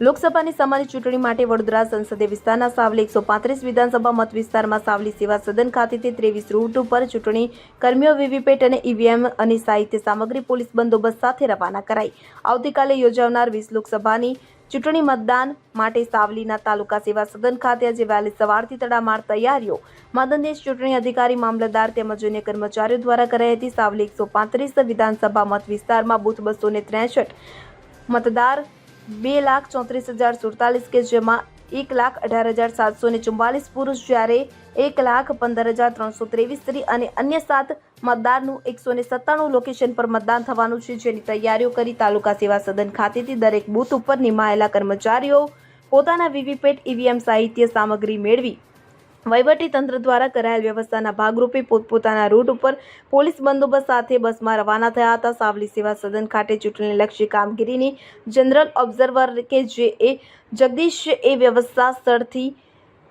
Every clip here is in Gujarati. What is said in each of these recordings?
લોકસભાની સામાન્ય ચૂંટણી માટે વડોદરા સંસદીય વિસ્તારના સાવલી એકસો પાંત્રીસ વિધાનસભા મત વિસ્તારમાં સાવલી સેવા સદન ખાતેથી ત્રેવીસ રૂટ ઉપર ચૂંટણી કર્મીઓ વીવીપેટ અને ઈવીએમ અને સાહિત્ય સામગ્રી પોલીસ બંદોબસ્ત સાથે રવાના કરાઈ. આવતીકાલે યોજાનાર વીસ લોકસભાની ચૂંટણી મતદાન માટે સાવલીના તાલુકા સેવા સદન ખાતે આજે વહેલી સવારથી તડામાર તૈયારીઓ. મદનદેશ ચૂંટણી અધિકારી, મામલતદાર તેમજ અન્ય કર્મચારીઓ દ્વારા કરાઈ હતી સાવલી એકસો પાંત્રીસ વિધાનસભા મત વિસ્તારમાં બૂથ બસો ને ત્રેસઠ મતદાર બે લાખ ચોત્રીસ હજાર સુડતાલીસ કે જેમાં એક લાખ અઢાર હજાર સાતસો ને ચુમ્બાલીસ પુરુષ જ્યારે એક લાખ પંદર હજાર ત્રણસો ત્રેવીસ સ્ત્રી અને અન્ય સાત મતદારનું એકસો ને સત્તાણું લોકેશન પર મતદાન થવાનું છે. જેની તૈયારીઓ કરી તાલુકા સેવા સદન ખાતેથી દરેક બૂથ ઉપર નિમાયેલા કર્મચારીઓ પોતાના વીવીપેટ ઈવીએમ સાહિત્ય સામગ્રી મેળવી તંત્ર દ્વારા કરાયેલ વ્યવસ્થાના ભાગરૂપે પોતપોતાના રૂટ ઉપર પોલીસ બંદોબસ્ત સાથે બસમાં રવાના થયા હતા. સાવલી સેવા સદન ખાતે ચૂંટણીલક્ષી કામગીરીની જનરલ ઓબ્ઝર્વર કે જે એ જગદીશ એ વ્યવસ્થા સ્થળથી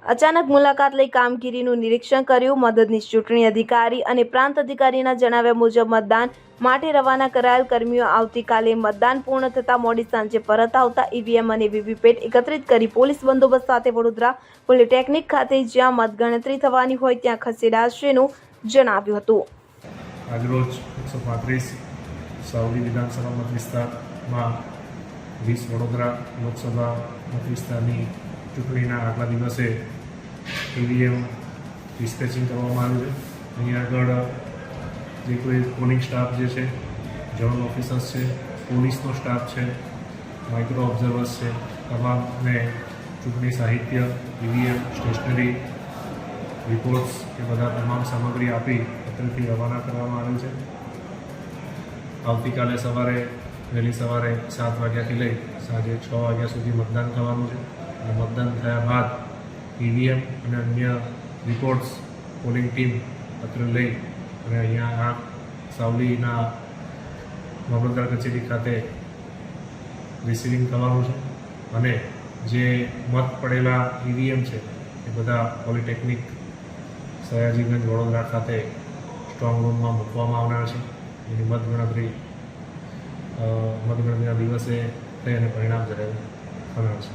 અચાનક મુલાકાત લઈ કામગીરીનું નિરીક્ષણ કર્યું. મદદનીશ ચૂંટણી અધિકારી અને પ્રાંત અધિકારીના જણાવ્યા મુજબ મતદાન માટે રવાના કરાયેલ કર્મીઓ આવતીકાલે મતદાન પૂર્ણ થતાં મોડી સાંજે પરત આવતા ઈવીએમ અને વીવીપેટ એકત્રિત કરી પોલીસ બંદોબસ્ત સાથે વડોદરા પોલિટેકનિક ખાતે જ્યાં મતગણતરી થવાની હોય ત્યાં ખસેડાશેનું જણાવ્યું હતું. આજરોજ એકસો પાંત્રીસ સાવલી વિધાનસભા મત વીસ વડોદરા લોકસભા મત ચૂંટણીના આગલા દિવસે ઈવીએમ ડિસ્પેચિંગ કરવામાં આવ્યું છે. અહીંયા આગળ જે કોઈ પોલિંગ સ્ટાફ જે છે, જનરલ ઓફિસર્સ છે, પોલીસનો સ્ટાફ છે, માઇક્રો ઓબ્ઝર્વર્સ છે, તમામને ચૂંટણી સાહિત્ય ઈવીએમ સ્ટેશનરી, રિપોર્ટ્સ એ બધા તમામ સામગ્રી આપી અત્રેથી રવાના કરવામાં આવ્યું છે. આવતીકાલે સવારે, વહેલી સવારે સાત વાગ્યાથી લઈ સાંજે છ વાગ્યા સુધી મતદાન થવાનું છે. અને મતદાન થયા બાદ ઈવીએમ અને અન્ય રિપોર્ટ્સ પોલિંગ ટીમ પત્ર લઈ અને અહીંયા આ સાવલીના મામલતદાર કચેરી ખાતે રિસીવિંગ થવાનું છે. અને જે મત પડેલા ઈવીએમ છે, એ બધા પોલિટેકનિક સયાજીગંજ વડોદરા ખાતે સ્ટ્રોંગ રૂમમાં મૂકવામાં આવનાર છે. એની મતગણતરી મતગણતરીના દિવસે થઈ અને પરિણામ જાહેર થનાર છે.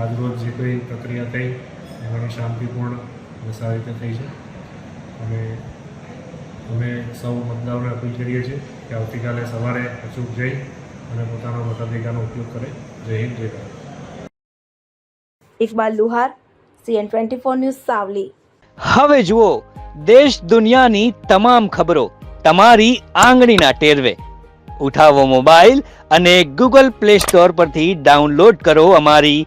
આજરોજ જે કોઈ પ્રક્રિયા થઈ એ ઘણી શાંતિપૂર્ણ અને સારી રીતે થઈ છે. અને અમે સૌ મતદારોને અપીલ કરીએ છીએ કે આવતીકાલે સવારે અચૂક જઈ અને પોતાના મતાધિકારનો ઉપયોગ કરે. જય હિન્દ જય Bharat. Iqbal Luhar CN twenty four news Savli. હવે જુઓ દેશ દુનિયાની તમામ ખબરો તમારી આંગળીના ટેરવે. ઉઠાવો મોબાઈલ અને ગૂગલ પ્લે સ્ટોર પરથી ડાઉનલોડ કરો અમારી